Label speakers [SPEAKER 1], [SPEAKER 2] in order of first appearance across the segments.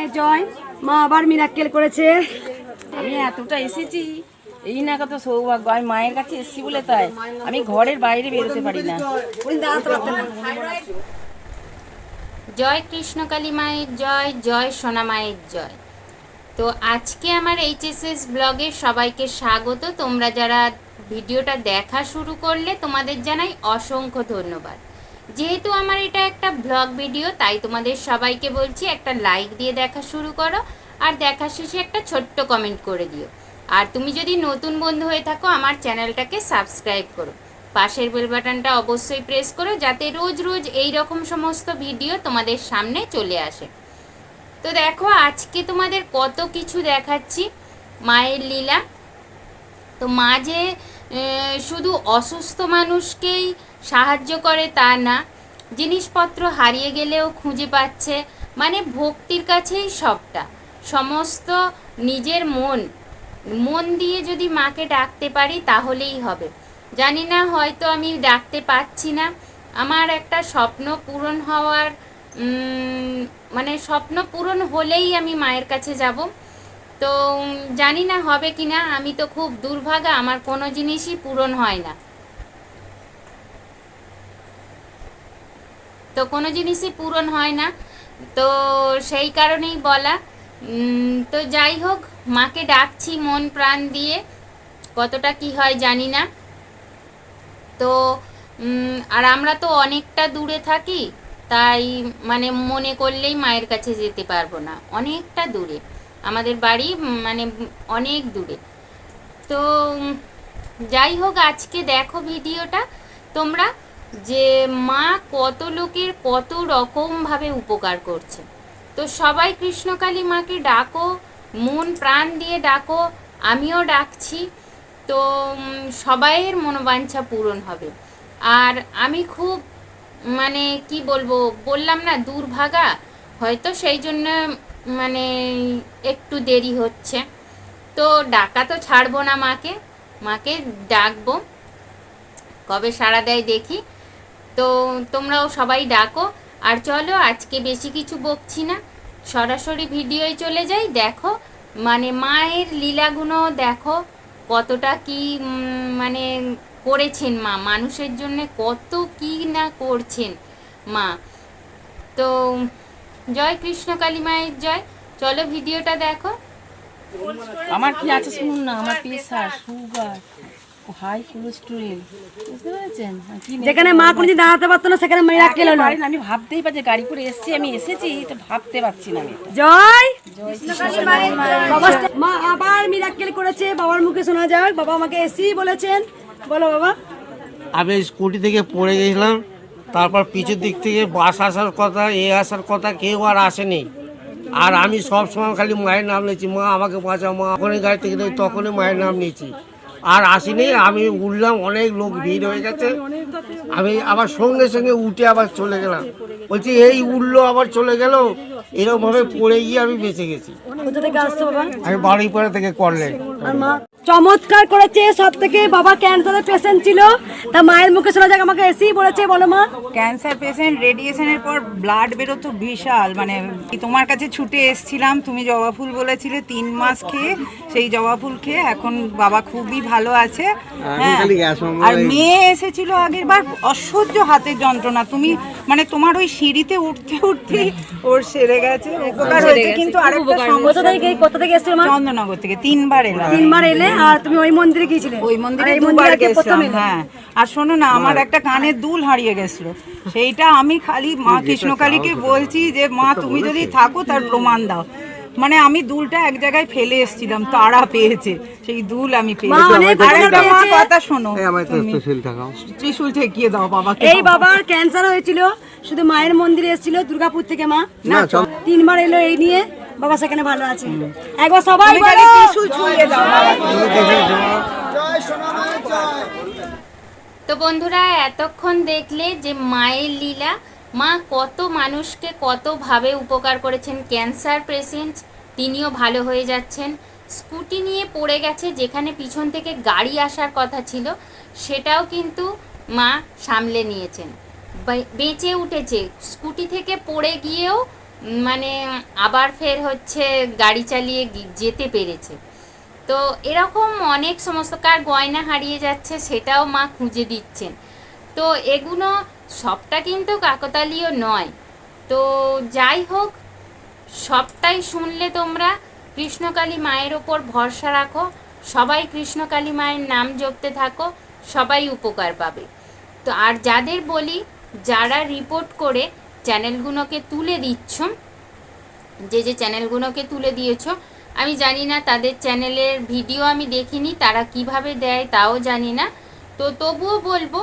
[SPEAKER 1] মায়ের জয়। মা আবার মিরাক্কেল করেছে।
[SPEAKER 2] আমি এতটা এসেছি। এই না কত সৌভাগ্য আমি মায়ের কাছে এসেছি বলে তাই। আমি ঘরের বাইরে বেরোতে পারি না।
[SPEAKER 3] জয় কৃষ্ণকালী মায়ের জয় জয় সোনা মায়ের জয়। তো আজকে আমার এইচএসএস ব্লগে সবাইকে স্বাগত। তোমরা যারা ভিডিওটা দেখা শুরু করলে তোমাদের জানাই অসংখ্য ধন্যবাদ। যেহেতু আমার এটা একটা ব্লগ ভিডিও তাই তোমাদের সবাইকে বলছি একটা লাইক দিয়ে দেখা শুরু করো আর দেখা শেষে একটা ছোট্ট কমেন্ট করে দিও। আর তুমি যদি নতুন বন্ধু হয়ে থাকো, আমার চ্যানেলটাকে সাবস্ক্রাইব করো। পাশের বেল বাটনটা অবশ্যই প্রেস করো, যাতে রোজ রোজ এই রকম সমস্ত ভিডিও তোমাদের সামনে চলে আসে। তো দেখো, আজকে তোমাদের কত কিছু দেখাচ্ছি। মায়ের লীলা। তো মা যে শুধু অসুস্থ মানুষকেই সাহায্য করে তা না। জিনিসপত্র হারিয়ে গেলেও খুঁজে পাচ্ছে মানে ভক্তির কাছেই সবটা। সমস্ত নিজের মন মন দিয়ে যদি মাকে ডাকতে পারি তাহলেই হবে। জানি না হয়তো আমি ডাকতে পারছি না। আমার একটা স্বপ্ন পূরণ হওয়ার মানে স্বপ্ন পূরণ হলেই আমি মায়ের কাছে যাব। তো জানি না হবে কি না আমি তো খুব দুর্ভাগা, আমার কোনো জিনিসই পূরণ হয় না। তো কোনো জিনিসই পূরণ হয় না। তো সেই কারণেই বলা। তো যাই হোক, মাকে ডাকছি মন প্রাণ দিয়ে। কতটা কি হয় জানি না। তো আর আমরা তো অনেকটা দূরে থাকি, তাই মানে মনে করলেই মায়ের কাছে যেতে পারব না। অনেকটা দূরে। আমাদের বাড়ি মানে অনেক দূরে। তো, যাই হোক, আজকে দেখো ভিডিওটা। তোমরা যে মা কত লোকের কত রকমভাবে উপকার করছে। তো সবাই কৃষ্ণকালী মাকে ডাকো, মন প্রাণ দিয়ে ডাকো, আমিও ডাকছি। তো সবাইয়ের মনোবাঞ্ছা পূরণ হবে। আর আমি খুব মানে কি বলব, বললাম না, দুর্ভাগা। হয়তো সেই জন্য মানে একটু দেরি হচ্ছে। তো ডাকা তো ছাড়বো না মাকে মাকে ডাকবো। কবে সাড়া দেয় দেখি। তো তোমরাও সবাই ডাকো। আর চলো, আজকে বেশি কিছু বকছি না। সরাসরি ভিডিওয় চলে যাই। দেখো মানে মায়ের লীলাগুলো দেখো কতটা কি মানে করেছেন মা। মানুষের জন্য কত কি না করছেন মা। তো জয় কৃষ্ণ কালী মায়ের জয়। চলো ভিডিওটা দেখো।
[SPEAKER 2] আমার কি আছে শুনুন না? আমার প্রেশার সুগার। হাই কোলেস্টেরল বুঝতে পেরেছেন?
[SPEAKER 1] যেখানে মা কোনদিন দাঁড়াতে পারতো না সেখানে
[SPEAKER 2] আমি ভাবতেই পারছি গাড়ি করে এসেছি আমি এসেছি এটা ভাবতে পারছি না আমি
[SPEAKER 1] জয়! মা আবার মিরাক্কেল করেছে বাবার মুখে শোনা যাক বাবা আমাকে এসি বলেছেন। বলো বাবা।
[SPEAKER 4] আমি স্কুটি থেকে পড়ে গেছিলাম তারপর পিছের দিক থেকে বাস আসার কথা এ আসার কথা কেউ আর আসেনি। আর আমি সব সময় খালি মায়ের নাম নিয়েছি মা আমাকে বাঁচাও মা যখনই গাড়ি থেকে তখনই মায়ের নাম নিয়েছি। আর আসিনি আমি উঠলাম অনেক লোক ভিড় হয়ে গেছে। আমি আবার সঙ্গে সঙ্গে উঠে আবার চলে গেলাম। বলছি এই উঠল আবার চলে গেল? এরকমভাবে পড়ে গিয়ে আমি বেঁচে গেছি। আমি বাড়ি পাড়া থেকে
[SPEAKER 1] করলেন মা? চমৎকার করেছে সব থেকে বাবা ক্যান্সারের পেশেন্ট ছিল। তা মায়ের মুখে শোনা যাক আমাকে এসেই বলেছে বলো মা।
[SPEAKER 5] ক্যান্সার পেশেন্ট রেডিয়েশনের পর ব্লাড বেরোতো বিশাল মানে তোমার কাছে ছুটে এসছিলাম তুমি জবা ফুল বলেছিলে তিন মাস খেয়ে সেই জবা ফুল খেয়ে এখন বাবা খুবই ভালো আছে। হ্যাঁ। আর মেয়ে এসেছিল আগের বার অসহ্য হাতের যন্ত্রণা তুমি মানে তোমার ওই সিঁড়িতে উঠতে উঠতে ওর সেরে গেছে। উপকার হয়েছে কিন্তু আরেকটা সমস্যা
[SPEAKER 1] থেকে কোথা থেকে এসেছিল মা?
[SPEAKER 5] চন্দননগর থেকে তিনবার এলাম।
[SPEAKER 1] তিনবার এলে? আর তুমি ওই মন্দিরে গিয়েছিলে?
[SPEAKER 5] ওই মন্দিরে দুবার গেছিলাম হ্যাঁ। আর শোনো না আমার একটা কানের দুল হারিয়ে গেছিল। সেইটা আমি খালি মা কৃষ্ণকালীকে বলছি যে মা তুমি যদি থাকো তার প্রমাণ দাও। মানে আমি দুলটা এক জায়গায় ফেলে এসেছিলাম তারা পেয়েছে। সেই দুল আমি পেয়েছি। কথা শোনো। তুমি ঠেকিয়ে দাও বাবাকে।
[SPEAKER 1] এই বাবার ক্যান্সার হয়েছিল শুধু মায়ের মন্দিরে এসেছিল দুর্গাপুর থেকে মা। তিনবার এলো এই নিয়ে বাবা সেখানে ভালো আছে। একবার সবাই বলো।
[SPEAKER 5] খালি ছুঁয়ে দাও।
[SPEAKER 3] তো বন্ধুরা এতক্ষণ দেখলে যে মায়ের লীলা মা, কত মানুষকে কতভাবে উপকার করেছেন। ক্যান্সার পেশেন্ট, তিনিও ভালো হয়ে যাচ্ছেন। স্কুটি নিয়ে পড়ে গেছে, যেখানে পিছন থেকে গাড়ি আসার কথা ছিল, সেটাও কিন্তু মা সামলে নিয়েছেন। বেঁচে উঠেছে। স্কুটি থেকে পড়ে গিয়েও মানে আবার ফের হচ্ছে গাড়ি চালিয়ে যেতে পেরেছে। তো এরকম অনেক সমস্ত কার গয়না হারিয়ে যাচ্ছে, সেটাও মা খুঁজে দিচ্ছেন। তো এগুলো সবটা কিন্তু কাকতালীয় নয়। তো যাই হোক, সবটাই শুনলে তোমরা কৃষ্ণকালী মায়ের ওপর ভরসা রাখো, সবাই কৃষ্ণকালী মায়ের নাম জপতে থাকো, সবাই উপকার পাবে। তো আর যাদের বলি, যারা রিপোর্ট করে চ্যানেলগুলোকে তুলে দিচ্ছ, যে যে চ্যানেলগুলোকে তুলে দিয়েছ, আমি জানি না তাদের চ্যানেলের ভিডিও আমি দেখিনি, তারা কীভাবে দেয় তাও জানি না। তো তবুও বলব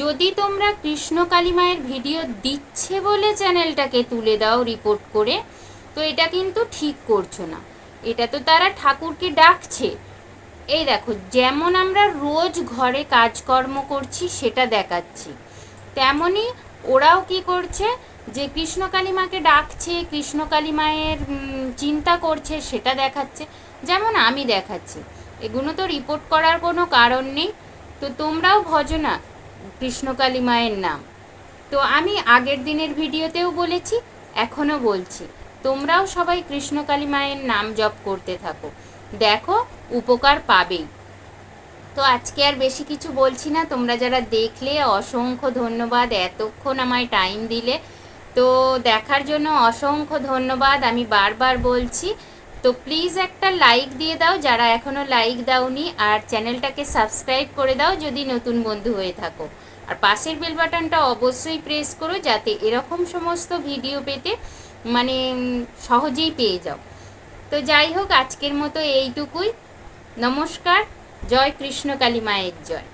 [SPEAKER 3] যদি তোমরা কৃষ্ণ কালী মায়ের ভিডিও দিচ্ছে বলে চ্যানেলটাকে তুলে দাও রিপোর্ট করে, তো এটা কিন্তু ঠিক করছ না। এটা তো তারা ঠাকুরকে ডাকছে। এই দেখো, যেমন আমরা রোজ ঘরে কাজকর্ম করছি, সেটা দেখাচ্ছি। তেমনই ওরাও কি করছে, যে কৃষ্ণকালী মাকে ডাকছে কৃষ্ণকালী মায়ের চিন্তা করছে, সেটা দেখাচ্ছে। যেমন আমি দেখাচ্ছি। এগুলো তো রিপোর্ট করার কোনো কারণ নেই। তো তোমরাও ভজনা। কৃষ্ণকালী মায়ের নাম। তো আমি আগের দিনের ভিডিওতেও বলেছি এখনও বলছি, তোমরাও সবাই কৃষ্ণকালী মায়ের নাম জপ করতে থাকো। দেখো, উপকার পাবেই। তো আজকে আর বেশি কিছু বলছি না, তোমরা যারা দেখলে, অসংখ্য ধন্যবাদ এতক্ষণ আমায় টাইম দিলে। তো দেখার জন্য অসংখ্য ধন্যবাদ, আমি বারবার বলছি। তো প্লিজ একটা লাইক দিয়ে দাও, যারা এখনও লাইক দাওনি, আর চ্যানেলটাকে সাবস্ক্রাইব করে দাও যদি নতুন বন্ধু হয়ে থাকো। আর পাশের বেল বাটনটা অবশ্যই প্রেস করো যাতে এরকম সমস্ত ভিডিও পেতে মানে সহজেই পেয়ে যাও। তো যাই হোক, আজকের মতো এইটুকুই। নমস্কার, জয় কৃষ্ণ কালী মায়ের জয়।